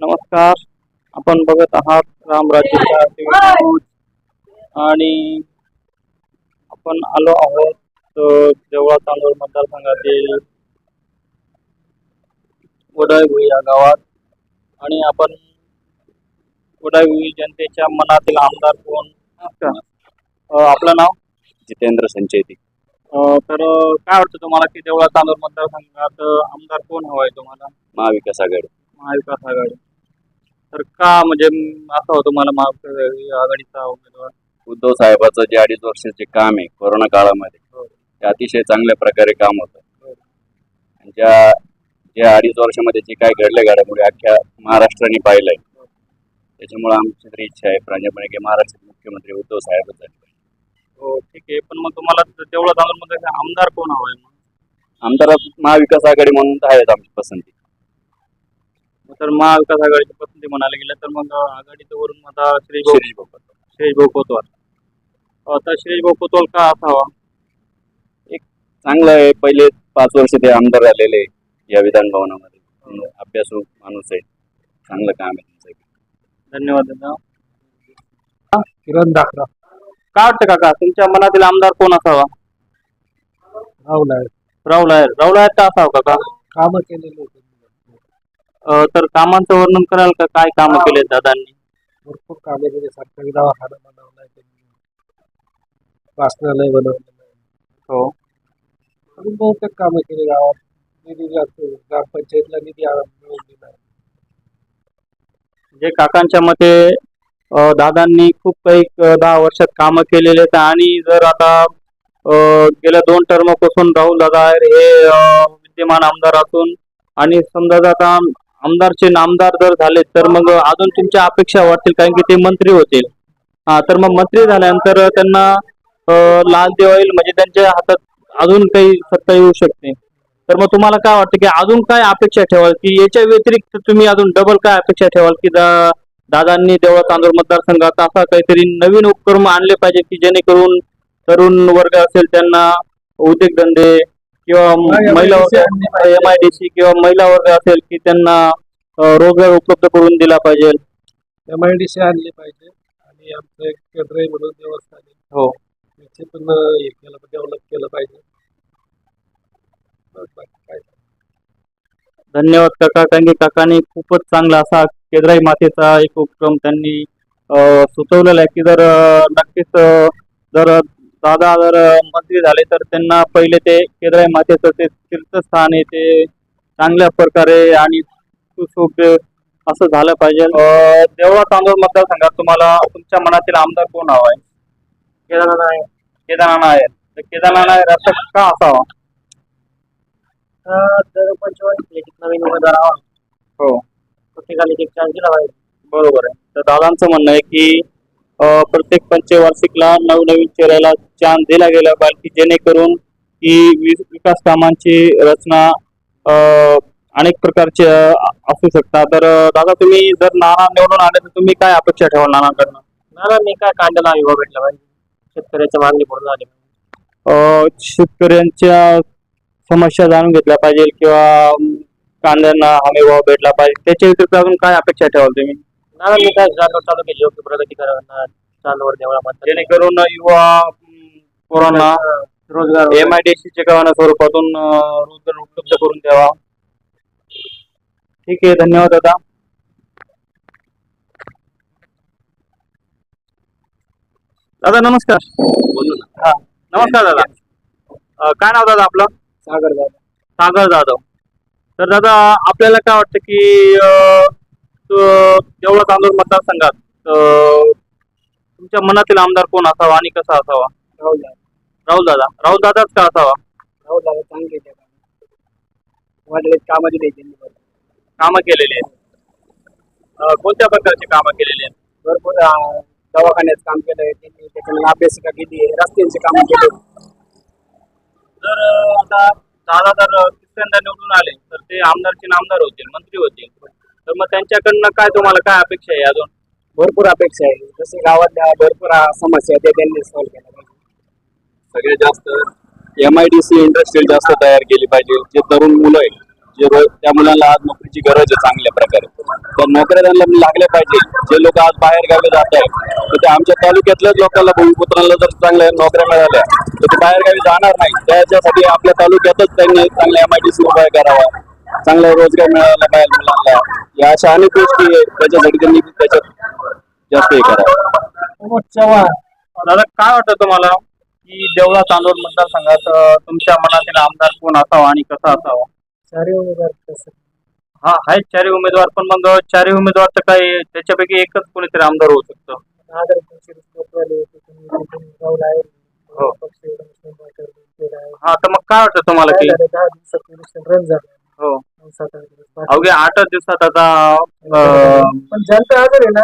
नमस्कार आपण बघत आहात रामराज्याच्या TV न्यूज आणि आपण आलो आहोत अ, देवळा तांदूळ मतदारसंघातील वडाईभुई या गावात. आणि आपण वडाईभुई जनतेच्या मनातील आमदार कोण. अ, आपलं नाव? जितेंद्र संचेती. अ, तर काय वाटतं तुम्हाला की देवळा तांदूळ मतदारसंघात अ, आमदार कोण हवाय तुम्हाला? महाविकास आघाडी. महाविकास आघाडी. तर का म्हणजे म, असं होतं मला महाविकास आघाडीचा उमेदवार? उद्धव साहेबाचं जे अडीच वर्षाचे काम आहे कोरोना काळामध्ये. ते अतिशय चांगल्या प्रकारे काम होतं. आणि ज्या ज्या अडीच वर्षामध्ये जे काय घडले घडामोडी अख्ख्या महाराष्ट्राने पाहिलंय. त्याच्यामुळे आमची तरी इच्छा आहे प्रांजळपणे की महाराष्ट्राचे मुख्यमंत्री उद्धव साहेबच झाले पाहिजे. हो ठीक आहे. पण मग तुम्हाला तेवढं तांदूळमध्ये आमदार कोण हवाय मग? आमदार महाविकास आघाडी म्हणून तर आहेच आमची पसंती. तर महाविकास आघाडीची पसंती म्हणायला गेलं तर मग आघाडीचं वरून आता श्री भाऊ शिरीष भाऊ कोतवाल. आता श्री भाऊ कोतवाल का असावा? चांगलं आहे. पहिले पाच वर्ष ते आमदार झालेले या विधान भवनामध्ये अभ्यासू माणूस आहे. चांगलं काम आहे त्यांचं धन्यवाद दादा. किरण दाखला काय वाटतं काका? तुमच्या मनातील आमदार कोण असावा? राहुल आहे. राहुल आहे. राहुल आहेत का असावं काका? काम केलेले तर कामांचं वर्णन कराल का? काय कामं केले दादांनी? भरपूर कामे केले सरकारी दवाखाना बनवलाय त्यांनी. वाचनालय बनवलेलं आहे हो. अजून बहुतेक कामं केली गावात. निधी जास्त ग्रामपंचायतला निधी आ- मिळवून दिला. जे काकांच्या मते अ, दादांनी खूप काही अ, दहा वर्षात कामं केलेले आहेत आणि जर आता अ, गेल्या दोन टर्मपासून राहुल दादा हे अ, विद्यमान आमदार असून आणि समजा जर आता आमदारचे नामदार जर झाले तर मग अजून तुमच्या अपेक्षा वाटतील कारण की ते मंत्री होतील. हा तर मग मंत्री झाल्यानंतर त्यांना अ, लाल देवाईल म्हणजे त्यांच्या हातात अजून काही सत्ता येऊ शकते. तर मग तुम्हाला काय वाटतं की अजून काय अपेक्षा ठेवाल? की याच्या व्यतिरिक्त तुम्ही अजून डबल काय अपेक्षा ठेवाल की दादांनी देवळा तांदूळ मतदारसंघात असा काहीतरी नवीन उपक्रम आणले पाहिजे की जेणेकरून तरुण वर्ग असेल त्यांना उद्योगधंदे किंवा महिला वर्ग एम आय डी सी किंवा महिला वर्ग असेल की त्यांना रोजगार उपलब्ध करून दिला पाहिजे. एम आय डी सी आणली पाहिजे. आणि आमचं एक केंद्र म्हणून देवस्थान हो. त्याचे पण हे केलं डेव्हलप केलं पाहिजे. धन्यवाद काका. कारण की काकांनी खूपच चांगला असा केद्राई मातेचा एक उपक्रम त्यांनी सुचवलेला आहे की जर नक्कीच जर दादा जर मंत्री झाले तर त्यांना पहिले ते केद्राई मातेचं ते तीर्थस्थान आहे ते चांगल्या प्रकारे आणि सुशोभ्य असं झालं पाहिजे. देवळा तांदूळ मतदारसंघात तुम्हाला तुमच्या मनातील आमदार कोण हवा आहे? केदारनाथ आहे. केदारनाथ आहे. तर केदारनाथ आहे असं का असावा? जर पंचवाडी नवीन उमेदवार हवा. हो. प्रत्येकाला एक चान्स दिला पाहिजे. बरोबर आहे. तर दादांचं म्हणणं आहे की अं, प्रत्येक पंचवार्षिकला नवनवीन चेहऱ्याला चान्स दिला गेला पाहिजे की जेणेकरून की वि- विकास कामांची रचना अं, अनेक प्रकारचे अं, असू शकतात. तर अं, दादा तुम्ही जर नाना निवडून आले तर तुम्ही काय अपेक्षा ठेवाल नानाकडनं? मला मी काय कांद्याला विभाग भेटला पाहिजे? शेतकऱ्याच्या मागणी पूर्ण झाली अं, शेतकऱ्यांच्या समस्या जाणून घेतल्या पाहिजे किंवा कांद्यांना हमी भाव भेटला पाहिजे त्याच्या व्यतिरिक्त अजून काय अपेक्षा ठेवाल तुम्ही? मी काय चालू केली योग्य प्रगती देवळा जेणेकरून युवा पोरांना रोजगार एम आय डी सी स्वरूपातून रोजगार उपलब्ध करून द्यावा. ठीक आहे धन्यवाद दादा. दादा नमस्कार. हा नमस्कार दादा. काय नाव दादा आपलं? सागर जागा सागर जाधव. तर दादा आपल्याला काय वाटतं की अं, तो- देवळा तांदूळ मतदारसंघात अं, तुमच्या मनातील आमदार कोण असावा आणि कसा असावा? राहुल जागा राहुल दादा. राहुल दादाच का असावा? राहुल जागा चांगली आहे वाटले कामाची द्यायची कामं केलेली आहेत. अं, कोणत्या प्रकारची कामं केलेली आहेत? भरपूर अं, दवाखान्यात काम केलंय त्यांनी त्याच्यामध्ये अभ्यासिका केली आहे रस्त्यांची कामं केली जर आता दादा जर तिसऱ्यांदा निवडून आले तर ते आमदारचे नामदार होतील मंत्री होतील. तर मग त्यांच्याकडनं काय तुम्हाला काय अपेक्षा आहे अजून? भरपूर अपेक्षा आहे. जसे गावातल्या भरपूर समस्या त्या त्यांनी सॉल्व्ह केल्या पाहिजे. सगळ्यात जास्त M I D C industrial जास्त तयार केली पाहिजे. जे तरुण मुलं आहेत जे रोज त्या मुलांना आज नोकरीची गरज आहे चांगल्या प्रकारे. तर नोकऱ्या त्यांना लागल्या पाहिजे. जे लोक आज बाहेर गावी जात आहेत तर ते आमच्या तालुक्यातल्याच लोकांना भूमिपुत्रांना जर चांगल्या नोकऱ्या मिळाल्या तर ते बाहेर गावी जाणार नाही. त्याच्यासाठी आपल्या तालुक्यातच त्यांनी चांगल्या एम आय डी सी करावा. चांगला रोजगार मिळाला पाहिजे मुलांना. या अशा अनेक गोष्टी आहेत. त्याच्यासाठी त्यांनी त्याच्यात जास्त हे करावं. दादा काय वाटतं तुम्हाला की देवळा चांदोड मतदारसंघात अं, तुमच्या मनातील आमदार कोण असावा आणि कसा असावा? चारही उमेदवार तसं हा आहेत चारही उमेदवार पण मग चारही उमेदवार तर काही त्याच्यापैकी एकच कोणीतरी आमदार होऊ शकतं. हो. हा तर मग काय वाटतं तुम्हाला काय की हो. आठ. अवघ्या आठच दिवसात आता अं, पण जनता अजून आहे ना?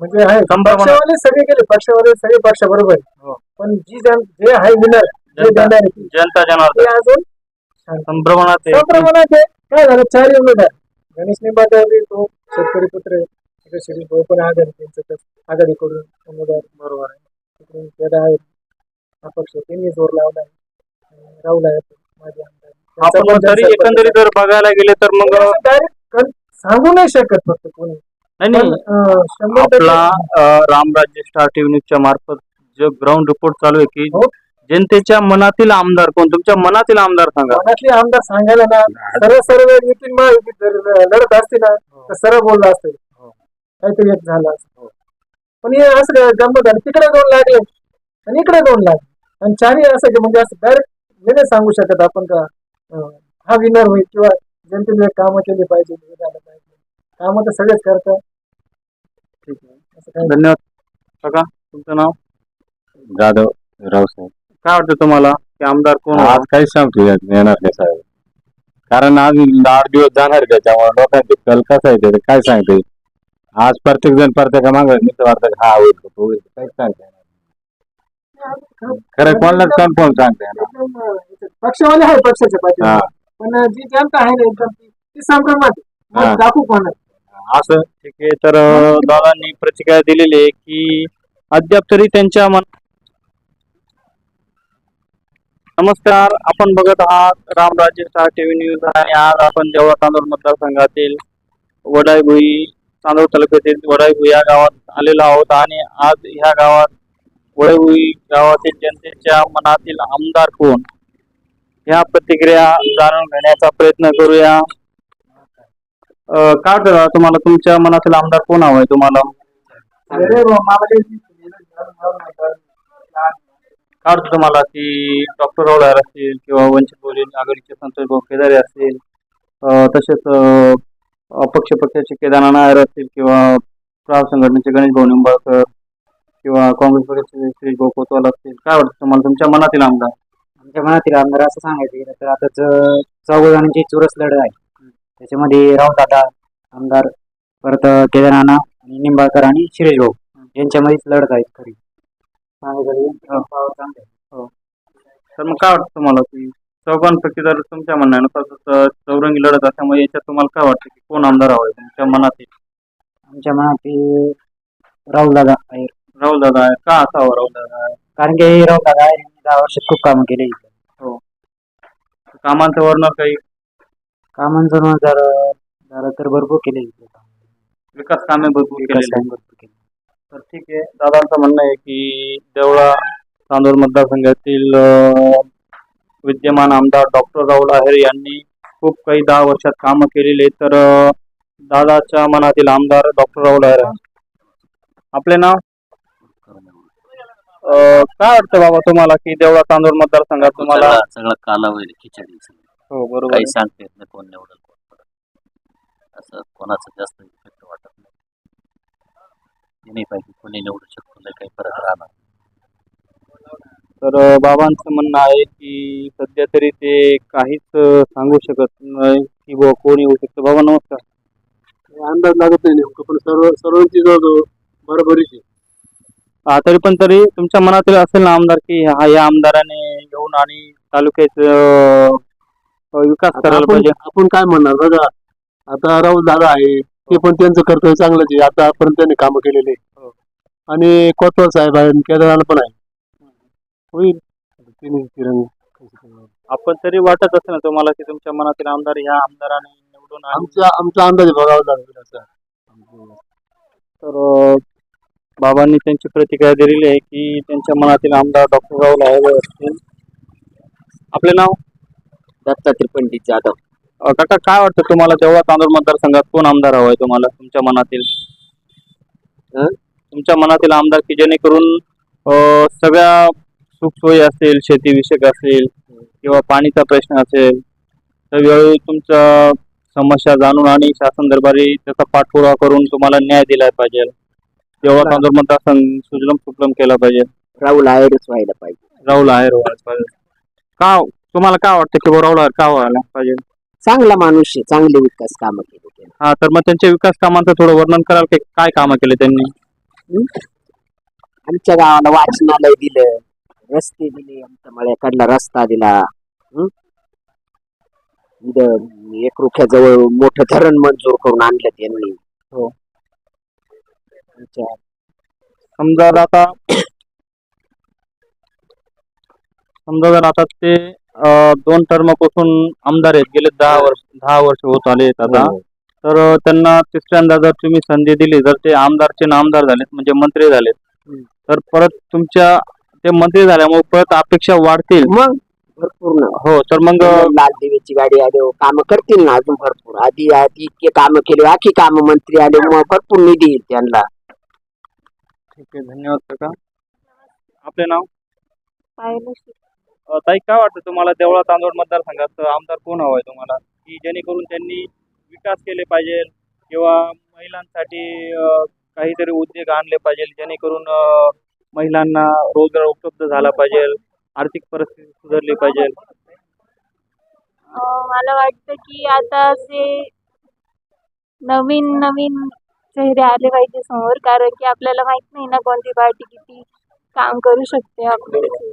म्हणजे आहे. संभ्रमण- पक्षवाले सगळे गेले. पक्षवाले सगळे पक्ष बरोबर हो. पण जी जन जे आहे विनर जे जनता- देणार आहे, जनता जनार्दन. ते अजून. संभ्रमणात आहे. आहे. काय झालं? चार उमेदवार. गणेश निंबाळकर तो शेतकरी पुत्र. शिरीष भाऊ पण आघाडी त्यांचं आघाडीकडून उमेदवार बरोबर आहे. तिकडून पेदा आहे. अपक्ष त्यांनी जोर लावला आहे आणि राहुल आहे माझे आमदार. आपण एकंदरीत जर बघायला गेले तर मग सांगू नाही शकत फक्त कोणी. टक्के- आपला रामराज्य स्टार टीव्ही न्यूजच्या मार्फत जो ग्राउंड रिपोर्ट चालू आहे की हो. जनतेच्या मनातील आमदार कोण? तुमच्या मनातील आमदार सांगा. मनातले आमदार सांगायला ना सर्व सर्व नितीन महायुती जर लढत असते ना तर सर्व बोललं असतं. हो. काहीतरी एक झालं असतं. पण हे असं काय गंमत झाली? तिकडे दोन लागले. आणि इकडे दोन लागले. आणि चारही असं की म्हणजे असं डायरेक्ट हे नाही सांगू शकत आपण का? हा विनर होईल किंवा जनतेने कामं केली पाहिजे हे झालं पाहिजे. कामं तर सगळेच करतात. ठीक आहे. असं काही धन्यवाद. काका तुमचं नाव? जाधव रावसाहेब. काय वाटतं तुम्हाला? की आमदार कोण आज होईल? काही सांगतो यात येणार नाही साहेब. कारण आज आठ दिवस जाणार त्याच्यामुळे लोकांचे कल कसा आहे ते काय सांगते आज प्रत्येक जण प्रत्येका मागे मित्र वाटतं हा होईल तो होईल काही सांगते खरं कोणालाच कन्फर्म सांगते पक्षवाले आहे पक्षाच्या पाठी हा. पण जी जनता आहे ना एकदम ती ती संभ्रमात आहे. हा. मग दाखवू कोणाला? असं? ठीक आहे तर अं, दादांनी प्रतिक्रिया दिलेली आहे की अद्याप तरी त्यांच्या मन नमस्कार आपण बघत आहात रामराज्य स्टार टीव्ही न्यूज आणि आज आपण जेव्हा तांदूळ मतदारसंघातील वडाईभुई तांदूळ तालुक्यातील वडाईभुई या गावात आलेलो आहोत आणि आज ह्या गावात वडाईभुई गावातील जनतेच्या मनातील आमदार कोण? ह्या प्रतिक्रिया जाणून घेण्याचा प्रयत्न करूया. काय करा दादा तुम्हाला तुमच्या मनातील आमदार कोण हवाय तुम्हाला? काय वाटतं तुम्हाला की डॉक्टर रावळार असतील किंवा वंचित बहुजन आघाडीचे संतोष भाऊ केदारे असतील तसेच अपक्ष पक्षाचे केदारनाथ नायर असतील किंवा प्राव संघटनेचे गणेश भाऊ निंबाळकर किंवा काँग्रेस पक्षाचे श्री भाऊ कोतवाल असतील काय वाटतं तुम्हाला तुमच्या मनातील आमदार? आमच्या मनातील आमदार असं सांगायचं गेलं तर आता चौघ जणांची चुरस लढत आहे. त्याच्यामध्ये रावदादा आमदार परत केदारनाना आणि निंबाळकर आणि शिरेश भाऊ यांच्यामध्येच लढत आहेत खरी. गेलं तर आहे. मग काय वाटतं तुम्हाला की चौघांपैकी जर तुमच्या म्हणण्यानुसार जसं चौरंगी लढत असल्यामुळे याच्यात तुम्हाला काय वाटतं की कोण आमदार हवाय तुमच्या मनातील? आमच्या मनातील राहुलदादा आहे. राहुल दादा आहे. का असावं राहुल दादा आहे? कारण की राहुलदादा आहे यांनी दहा वर्षात खूप कामं केली. कामांचं वर्णन काही? कामांचं जर झालं तर भरपूर केले विकास कामे भरपूर केलेली काम भरपूर केले तर ठीक आहे दादांचं म्हणणं आहे की देवळा चांदोर मतदारसंघातील विद्यमान आमदार डॉक्टर राहुल आहेर यांनी खूप काही दहा वर्षात कामं केलेली आहेत तर दादाच्या मनातील आमदार डॉक्टर राहुल आहेर आहे. आपले नाव काय वाटतं बाबा तुम्हाला की देवळा चांदोर मतदारसंघात तुम्हाला सगळा सगळा कालावधी खिचडी. हो बरोबर काही. सांगता येत नाही कोण निवडेल कोण असं कोणाचं जास्त इफेक्ट वाटत नाही नाही पाहिजे. कोणी निवडू शकतो नाही काही फरक राहणार तर बाबांचं म्हणणं आहे की सध्या तरी ते काहीच अं, सांगू शकत नाही की बुवा कोण येऊ शकतं. बाबा नमस्कार. अंदाज लागत नाही नेमकं पण सर्व सर्वांची जवळ बरोबरीची हा, तरी पण तरी तुमच्या मनातील असेल ना आमदार की हा या आमदाराने येऊन आणि तालुक्याचं अं, विकास करायला आपण पाहिजे? आपण काय म्हणणार? बघा आता राहुल दादा आहे ते पण त्यांचं कर्तव्य चांगलंच आहे. आतापर्यंत त्यांनी कामं केलेले हो. आणि कोतवाल साहेब आहे केदारनाथ पण आहे होईल. तिन्ही तिरंग. आपण तरी वाटत असेल ना तुम्हाला की तुमच्या मनातील आमदार ह्या आमदाराने निवडून आणले. आमचा आमचा अंदाज बघावा लागेल असा तर अं, बाबांनी त्यांची प्रतिक्रिया दिलेली आहे की त्यांच्या मनातील आमदार डॉक्टर राहुल आहे. असतील आपले नाव? दत्तात्रय पंडित जाधव. काका काय वाटतं तुम्हाला देवळा तांदूळ मतदारसंघात कोण आमदार हवाय तुम्हाला तुमच्या मनातील? तुमच्या मनातील आमदार की जेणेकरून अं, सगळ्या सुखसोयी असेल शेतीविषयक असेल किंवा पाणीचा प्रश्न असेल तर वेळोवेळी तुमच्या समस्या जाणून आणि शासन दरबारी त्याचा पाठपुरावा करून तुम्हाला न्याय दिला पाहिजे. देवळा तांदूळ मतदारसंघ सुजलम सुफलम केला पाहिजे. राहुल आहेरच व्हायला पाहिजे. राहुल आहेर व्हायला पाहिजे. का तुम्हाला काय वाटतं की राहुल आहेर का व्हायला पाहिजे? चांगला माणूस आहे चांगले विकास कामं केले हा तर मग त्यांच्या विकास कामांचं थोडं वर्णन कराल की काय कामं केले त्यांनी? आमच्या गावाला वाचनालय दिलं रस्ते दिले आमच्या मळ्याकडला रस्ता दिला. हं? इथं एक रुख्याजवळ मोठं धरण मंजूर करून आणलं त्यांनी. हो. आमच्या समजा जर आता समजा जर आता ते दोन टर्मपासून आमदार आहेत. गेले दहा वर्ष दहा वर्ष होत आले आता. तर अं, त्यांना तिसऱ्यांदा जर तुम्ही संधी दिली. जर ते आमदारचे नामदार झालेत म्हणजे मंत्री झालेत तर परत तुमच्या ते मंत्री झाल्यामुळे परत अपेक्षा वाढतील? मग? भरपूर ना. हो तर मग लाल दिव्याची गाडी आले काम करतील ना अजून भरपूर. आधी आधी इतके काम केले आखी काम मंत्री आले मग भरपूर निधी येईल त्यांना. ठीक आहे धन्यवाद काका. आपले नाव? ताई काय वाटतं तुम्हाला देवळा तांदूळ मतदारसंघात आमदार कोण हवाय तुम्हाला? की जेणेकरून त्यांनी विकास केले पाहिजे किंवा महिलांसाठी काहीतरी उद्योग आणले पाहिजे जेणेकरून महिलांना रोजगार उपलब्ध झाला पाहिजे आर्थिक परिस्थिती सुधारली पाहिजे? मला वाटतं की आता असे नवीन नवीन चेहरे आले पाहिजे समोर कारण की आपल्याला माहीत नाही ना कोणती पार्टी किती काम करू शकते आपल्याला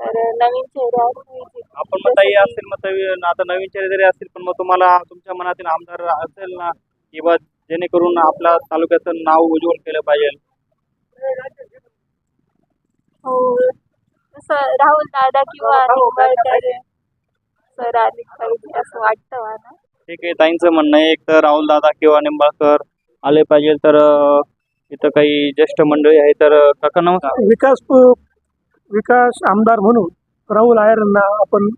तर नवीन आपण मग ताई असेल मग ताई, आता नवीन चेहरे जरी असतील पण मग तुम्हाला तुमच्या मनातील आमदार असेल ना किंवा जेणेकरून आपल्या तालुक्याचं नाव उज्ज्वल केलं पाहिजे. हो तसं राहुल दादा किंवा निंबाळकर सर आले पाहिजे असं वाटतं मला. ठीक आहे ताईंचं म्हणणं आहे एक तर राहुल दादा किंवा निंबाळकर आले पाहिजे तर अं, इथं काही ज्येष्ठ मंडळी आहे तर अं, काका नमस्कार. विकास विकास आमदार म्हणून राहुल आयरांना आपण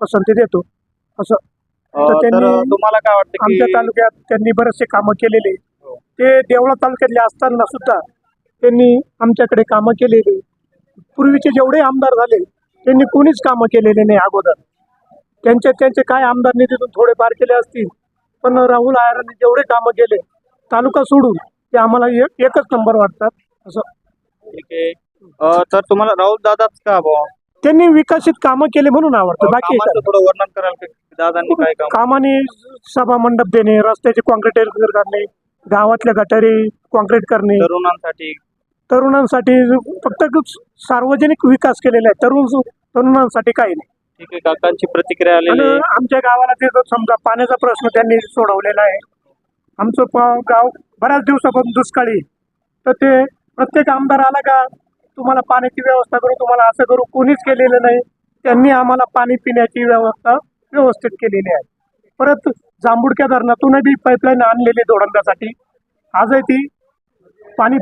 पसंती देतो. असं. तर त्यांनी तुम्हाला काय वाटतं आमच्या तालुक्यात त्यांनी बरेचसे कामं केलेले. हो. ते देवळा तालुक्यातले असताना सुद्धा त्यांनी आमच्याकडे कामं केलेली. पूर्वीचे जेवढे आमदार झाले त्यांनी कोणीच कामं केलेले नाही अगोदर. त्यांचे त्यांचे काय आमदार निधीतून थोडेफार केले असतील पण राहुल आयरांनी जेवढे कामं केले तालुका सोडून ते आम्हाला एक- एकच नंबर वाटतात. असं. ठीक आहे. अं, तर तुम्हाला राहुल दादाच का भाऊ त्यांनी विकसित कामं केले म्हणून आवडतं. बाकी काय. कामाचं थोडं वर्णन कराल की? दादांनी काय काम कामाने सभा मंडप देणे रस्त्याचे कॉन्क्रीट करणे गावातल्या गटारी कॉन्क्रीट करणे. तरुणांसाठी. तरुणांसाठी फक्त सार्वजनिक विकास केलेला आहे. तरुण तरुणांसाठी काही नाही. ठीक आहे काकांची प्रतिक्रिया आलेली आणि आहे. आमच्या गावाला ते समजा पाण्याचा प्रश्न त्यांनी सोडवलेला आहे. आमचं प- गाव बऱ्याच दिवसापासून दुष्काळी आहे. तर ते प्रत्येक आमदार आला का? तुम्हाला पाण्याची व्यवस्था करू तुम्हाला असं करू कोणीच केलेलं नाही. त्यांनी आम्हाला पाणी पिण्याची व्यवस्था व्यवस्थित केलेली आहे. परत जांभुडक्या धरणातूनही बी पाईपलाईन आणलेली दोडंगासाठी आजही ती पाणी